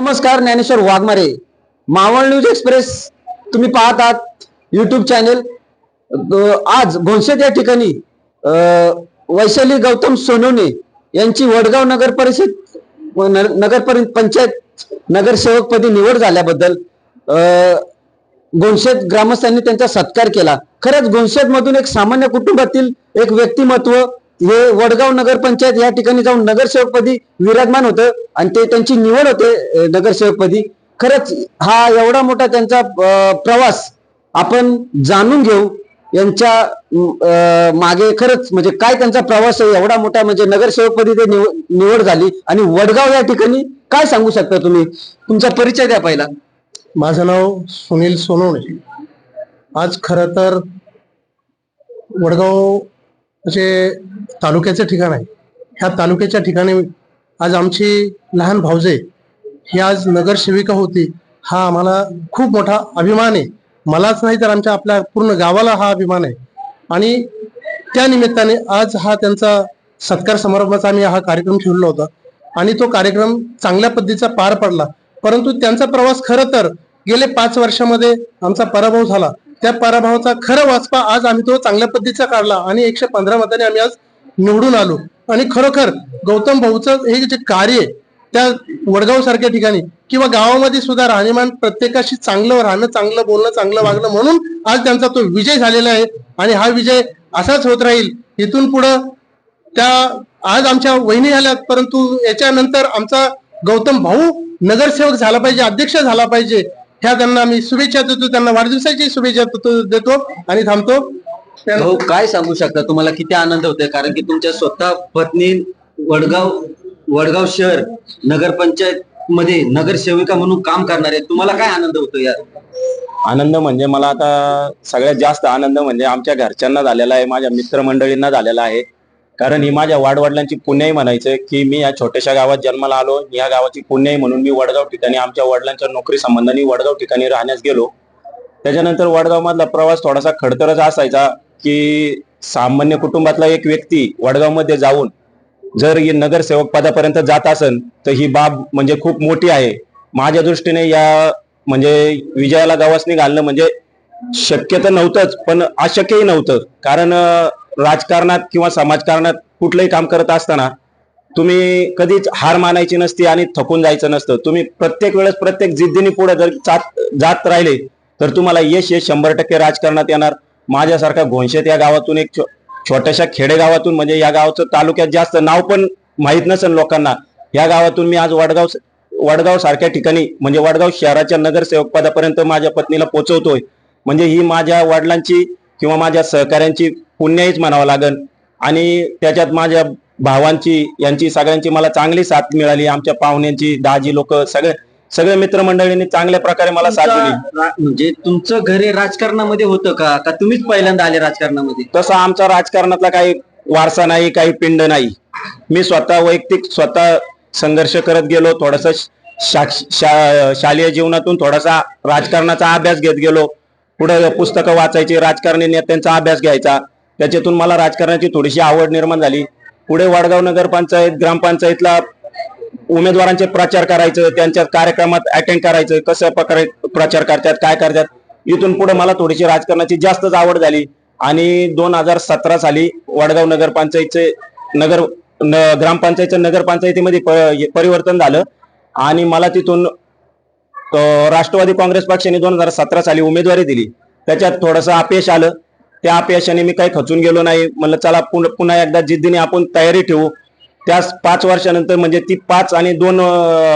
नमस्कार Dnyaneshwar Waghmare. Maval news express तुम्ही पाहत आहात युट्यूब चॅनेल आज घोणशेत या ठिकाणी वैशाली गौतम सोनवणे यांची वडगाव नगर परिषद न- नगर परि- पंचायत नगरसेवकपदी निवड झाल्याबद्दल अ, गोंशेत ग्रामस्थांनी त्यांचा सत्कार केला. खरंच गोंशेत मधून एक सामान्य कुटुंबातील एक व्यक्तिमत्व हे वडगाव नगरपंचायत या ठिकाणी जाऊन नगरसेवकपदी विराजमान होतं आणि ते त्यांची निवड होते नगरसेवकपदी. खरंच हा एवढा मोठा त्यांचा प्रवास आपण जाणून घेऊ यांच्या मागे खरंच म्हणजे काय त्यांचा प्रवास आहे एवढा मोठा म्हणजे नगरसेवकपदी ते निव- निवड झाली. आणि वडगाव या ठिकाणी काय सांगू शकता तुम्ही? तुमचा परिचय द्या पहिला. माझं नाव सुनील सोनवणे. आज खरं तर वडगाव म्हणजे तालुक्याचं ठिकाण आहे. ह्या तालुक्याच्या ठिकाणी आज आमची लहान भाऊजे ही आज नगरसेविका होती. हा आम्हाला खूप मोठा अभिमान आहे. मलाच नाही तर आमच्या आपल्या पूर्ण गावाला हा अभिमान आहे. आणि त्या निमित्ताने आज हा त्यांचा सत्कार समारंभाचा आम्ही हा कार्यक्रम ठेवला होता. आणि तो कार्यक्रम चांगल्या पद्धतीचा पार पडला. परंतु त्यांचा प्रवास खरं तर गेले पाच वर्षामध्ये आमचा पराभव झाला. त्या पराभवाचा खरं वाचपा आज आम्ही तो चांगल्या पद्धतीचा काढला आणि एकशे पंधरा मताने आम्ही आज निवडून आलो. आणि खरोखर गौतम भाऊचं हे जे कार्य आहे, त्या वडगाव सारख्या ठिकाणी किंवा गावामध्ये सुद्धा राहणीमान प्रत्येकाशी चांगलं राहणं चांगलं बोलणं चांगलं वागणं म्हणून आज त्यांचा तो विजय झालेला आहे. आणि हा विजय असाच होत राहील. इथून पुढं त्या आज आमच्या वहिनी झाल्यात परंतु याच्यानंतर आमचा गौतम भाऊ नगरसेवक झाला पाहिजे अध्यक्ष झाला पाहिजे. ह्या त्यांना मी शुभेच्छा देतो त्यांना वाढदिवसाची शुभेच्छा देतो देतो आणि थांबतो. भाऊ काय सांगू शकता? तुम्हाला किती आनंद होतोय? कारण की तुमच्या स्वतः पत्नी वडगाव वडगाव शहर नगरपंचायत मध्ये नगरसेविका म्हणून काम करणार आहे. तुम्हाला काय आनंद होतो यार आनंद म्हणजे मला आता सगळ्यात जास्त आनंद म्हणजे आमच्या घरच्यांना झालेला आहे माझ्या मित्रमंडळींना झालेला आहे. कारण ही माझ्या वाडवडिलांची पुण्याई म्हणायचं की मी या छोट्याशा गावात जन्माला आलो या गावाची पुण्याई म्हणून मी वडगाव ठिकाणी आमच्या वडिलांच्या नोकरी संबंधाने वडगाव ठिकाणी राहण्यास गेलो. त्याच्यानंतर वडगाव मधला प्रवास थोडासा खडतरच असायचा की सामान्य कुटुंबातला एक व्यक्ती वडगावमध्ये जाऊन जर ही नगरसेवक पदापर्यंत जात असेल तर ही बाब म्हणजे खूप मोठी आहे. माझ्या दृष्टीने या म्हणजे विजयाला गावासनी घालणं म्हणजे शक्य तर नव्हतंच पण अशक्यही नव्हतं. कारण राजकारणात किंवा समाजकारणात कुठलंही काम करत असताना तुम्ही कधीच हार मानायची नसती आणि थकून जायचं नसतं. तुम्ही प्रत्येक वेळेस प्रत्येक जिद्दीने पुढे जर जात जात राहिले तर तुम्हाला यश यश शंभर टक्के राजकारणात येणार. माझ्यासारखा घोणशेत या गावातून एक छो- छोट्याशा खेडेगावातून म्हणजे या गावाचं तालुक्यात जास्त नाव पण माहीत नसेल लोकांना. या गावातून मी आज वडगाव वडगाव सारख्या ठिकाणी म्हणजे वडगाव शहराच्या नगरसेवक पदापर्यंत माझ्या पत्नीला पोहोचवतोय म्हणजे ही माझ्या वडिलांची किंवा माझ्या सहकाऱ्यांची पुण्याहीच म्हणावं लागेल. आणि त्याच्यात माझ्या भावांची यांची सगळ्यांची मला चांगली साथ मिळाली. आमच्या पाहुण्यांची दाजी लोक सगळे सगळे मित्रमंडळींनी चांगल्या प्रकारे मला साथ दिली. म्हणजे तुमचं घर हे राजकारणामध्ये होतं का? का तुम्हीच पहिल्यांदा आले राजकारणामध्ये? तसा आमचा राजकारणातला काही वारसा नाही काही पिंड नाही. मी स्वतः वैयक्तिक स्वतः संघर्ष करत गेलो थोडस शालेय जीवनातून थोडासा राजकारणाचा अभ्यास घेत गेलो. पुढे पुस्तकं वाचायची राजकारणी नेत्यांचा अभ्यास घ्यायचा. त्याच्यातून मला राजकारणाची थोडीशी आवड निर्माण झाली. पुढे वडगाव नगरपंचायत ग्रामपंचायतला उमेदवारांचे प्रचार करायचं त्यांच्या कार्यक्रमात अटेंड करायचं कसं प्रकारे प्रचार करतात काय करतात इथून पुढे मला थोडीशी राजकारणाची जास्तच आवड झाली. आणि दोन हजार सतरा साली वडगाव नगरपंचायतचे नगर न- ग्रामपंचायतचं नगरपंचायतीमध्ये प- परिवर्तन झालं. आणि मला तिथून राष्ट्रवादी काँग्रेस पक्षाने दोन हजार सतरा साली उमेदवारी दिली. त्याच्यात थोडंसं अपयश आलं. त्या अपयशाने मी काही खचून गेलो नाही. म्हणलं चला पुन- पुन्हा एकदा जिद्दीने आपण तयारी ठेवू. त्या पाच वर्षानंतर म्हणजे ती पाच आणि दोन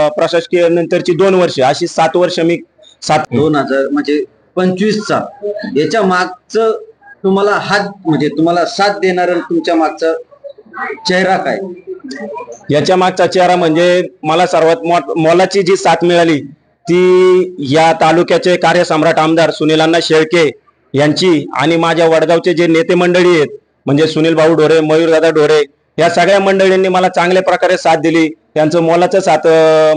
प्रशासकीय नंतरची दोन वर्ष अशी सात वर्ष मी सात दोन हजार म्हणजे पंचवीसचा. याच्या मागचं तुम्हाला हात म्हणजे तुम्हाला साथ देणार तुमच्या मागचा चेहरा काय? याच्या मागचा चेहरा म्हणजे मला सर्वात मोठ मोलाची जी साथ मिळाली ती या तालुक्याचे कार्यसम्राट आमदार सुनीलांना शेळके यांची आणि माझ्या वडगावचे जे नेते मंडळी आहेत म्हणजे सुनील भाऊ ढोरे मयूरदादा ढोरे या सगळ्या मंडळींनी मला चांगल्या प्रकारे साथ दिली. त्यांचं मोलाचं साथ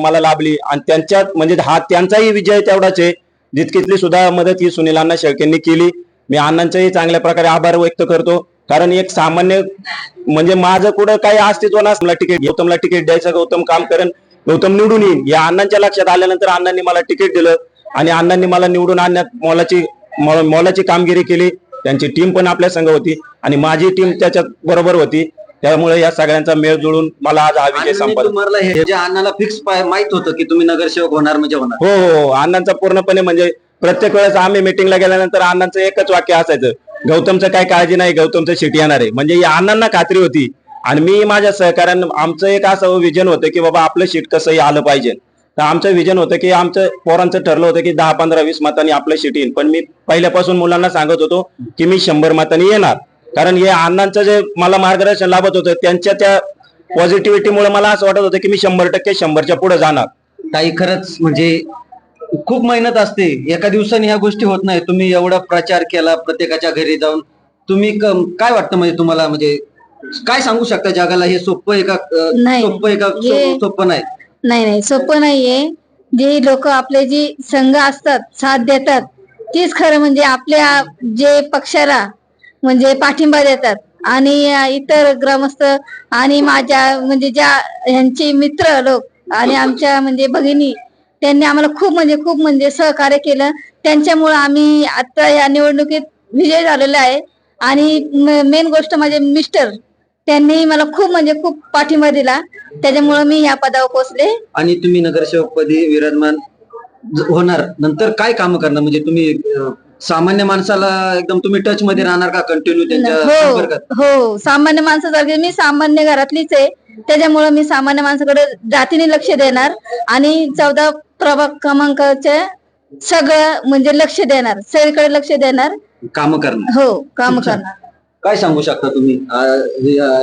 मला लाभली. आणि त्यांच्यात म्हणजे हा त्यांचाही विजय तेवढाच आहे जितकीतली सुद्धा मदत ही सुनील अण्णा शेळकेंनी केली. मी अण्णांचाही चांगल्या प्रकारे आभार व्यक्त करतो. कारण एक सामान्य म्हणजे माझं कुठं काही अस्तित्व नसला तिकीट गौतमला तिकीट द्यायचं गौतम काम करेन गौतम निवडून येईल या अण्णांच्या लक्षात आल्यानंतर अण्णांनी मला तिकीट दिलं. आणि अण्णांनी मला निवडून आणण्यात मोलाची मो- मोलाची कामगिरी केली. त्यांची टीम पण आपल्या संघ होती आणि माझी टीम त्याच्यात बरोबर होती. त्यामुळे या सगळ्यांचा मेळ जुळून मला आज हा विजय तुम्हाला हे जे अण्णाला फिक्स माहीत होतं की तुम्ही नगरसेवक होणार म्हणजे होणार. हो हो हो. अण्णांचा पूर्णपणे म्हणजे प्रत्येक वेळेस आम्ही मिटिंगला गेल्यानंतर अण्णांचं एकच वाक्य असायचं. गौतमचं काय काळजी नाही गौतमचं शिटी येणार आहे. म्हणजे या अण्णांना खात्री होती. आणि मी माझ्या सहकाऱ्यांना आमचं एक असं विजन होतं की बाबा आपलं शीट कसंही आलं पाहिजे. तर आमचं विजन होतं की आमचं पोरांचं ठरलं होतं की दहा पंधरा वीस मतांनी आपलं शीट येईल. पण मी पहिल्यापासून मुलांना सांगत होतो की मी शंभर मतांनी येणार. कारण हे अण्णांचं जे मला मार्गदर्शन लाभत होतं त्यांच्या त्या पॉझिटिव्हिटीमुळे मला असं वाटत होतं की मी शंभर टक्के शंभरच्या पुढे जाणार. काही खरंच म्हणजे खूप मेहनत असते. एका दिवसाने ह्या गोष्टी होत नाही. तुम्ही एवढा प्रचार केला प्रत्येकाच्या घरी जाऊन. तुम्ही काय वाटतं म्हणजे तुम्हाला? म्हणजे काय सांगू शकता जगाला? हे सोपं आहे का? अं, नाही. सोपं आहे का? सो- सोपं नाही. नाही नाही सोपं नाहीये. जे लोक आपले जे संघ असतात साथ देतात तेच खरं म्हणजे आपल्या जे पक्षाला म्हणजे पाठिंबा देतात. आणि इतर ग्रामस्थ आणि माझ्या म्हणजे ज्या ह्यांचे मित्र लोक आणि आमच्या म्हणजे भगिनी त्यांनी आम्हाला खूप म्हणजे खूप म्हणजे सहकार्य केलं. त्यांच्यामुळे आम्ही आता या निवडणुकीत विजय झालेला आहे. आणि मेन गोष्ट माझे मिस्टर त्यांनी मला खूप म्हणजे खूप पाठिंबा दिला. त्याच्यामुळे मी या पदावर पोहोचले. आणि तुम्ही नगरसेवक पदी विराजमान होणार. नंतर काय काम करणार? म्हणजे तुम्ही अं, सामान्य माणसाला एकदम तुम्ही टच मध्ये राहणार का? कंटिन्यू त्यांच्या हो संपर्कात? हो. सामान्य माणसासारखे मी सामान्य घरातलीच आहे. त्याच्यामुळे मी सामान्य माणसाकडे जातीने लक्ष देणार आणि चौदा प्रभाग क्रमांकाचे सगळं म्हणजे लक्ष देणार. सगळीकडे लक्ष देणार. काम करणार. हो काम. करणार. काय सांगू शकता तुम्ही?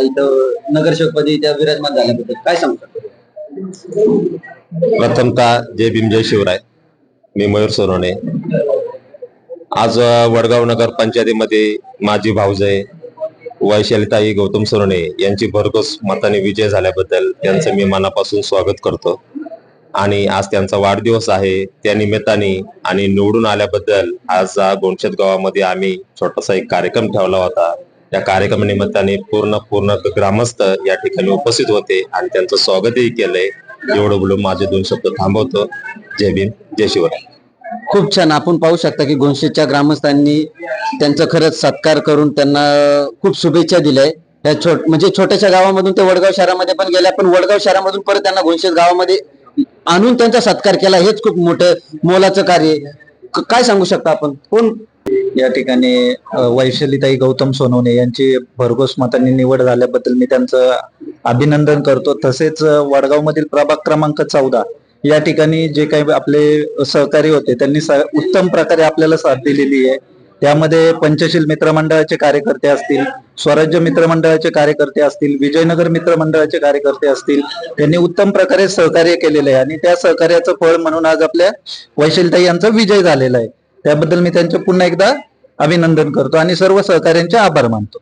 इथं नगरसेवकपदी त्या विराजमान झाल्याबद्दल काय सांगू शकता प्रथमतः जय भीम जय शिवराय. मी मयूर सोनवणे. आज वडगाव नगर पंचायतीमध्ये माझी भाऊजय वैशालीताई गौतम सोनवणे यांची भरघोस मताने विजय झाल्याबद्दल त्यांचं मी मनापासून स्वागत करतो. आणि आज त्यांचा वाढदिवस आहे. त्या निमित्ताने आणि निवडून आल्याबद्दल आज गोंडशेत गावामध्ये आम्ही छोटासा एक कार्यक्रम ठेवला होता. त्या कार्यक्रमानिमित्ताने पूर्ण पूर्ण ग्रामस्थ या ठिकाणी उपस्थित होते आणि त्यांचं स्वागतही केलंय. एवढं बोलून माझे दोन शब्द थांबवतो. जय भीम जय शिवराय. खूप छान. आपण पाहू शकता की गोंशेच्या ग्रामस्थांनी त्यांचा खरंच सत्कार करून त्यांना खूप शुभेच्छा दिल्या या छोट म्हणजे छोट्याशा गावामधून ते वडगाव शहरामध्ये पण गेल्या पण वडगाव शहरामधून परत त्यांना गोंशेत गावामध्ये आणून त्यांचा सत्कार केला हेच खूप मोठं मोलाचं कार्य काय सांगू शकता आपण? कोण या ठिकाणी वैशालीताई गौतम सोनवणे यांची भरघोस मतांनी निवड झाल्याबद्दल मी त्यांचं अभिनंदन करतो. तसेच वडगाव मधील प्रभाग क्रमांक चौदा या ठिकाणी जे काही आपले सहकारी होते त्यांनी उत्तम प्रकारे आपल्याला साथ दिलेली आहे. त्यामध्ये पंचशील मित्रमंडळाचे कार्यकर्ते असतील स्वराज्य मित्रमंडळाचे कार्यकर्ते असतील विजयनगर मित्रमंडळाचे कार्यकर्ते असतील त्यांनी उत्तम प्रकारे सहकार्य केलेलं आहे. आणि त्या सहकार्याचं फळ म्हणून आज आपल्या वैशिलताई यांचा विजय झालेला आहे. त्याबद्दल मी त्यांचे पुन्हा एकदा अभिनंदन करतो आणि सर्व सहकार्यांचे आभार मानतो.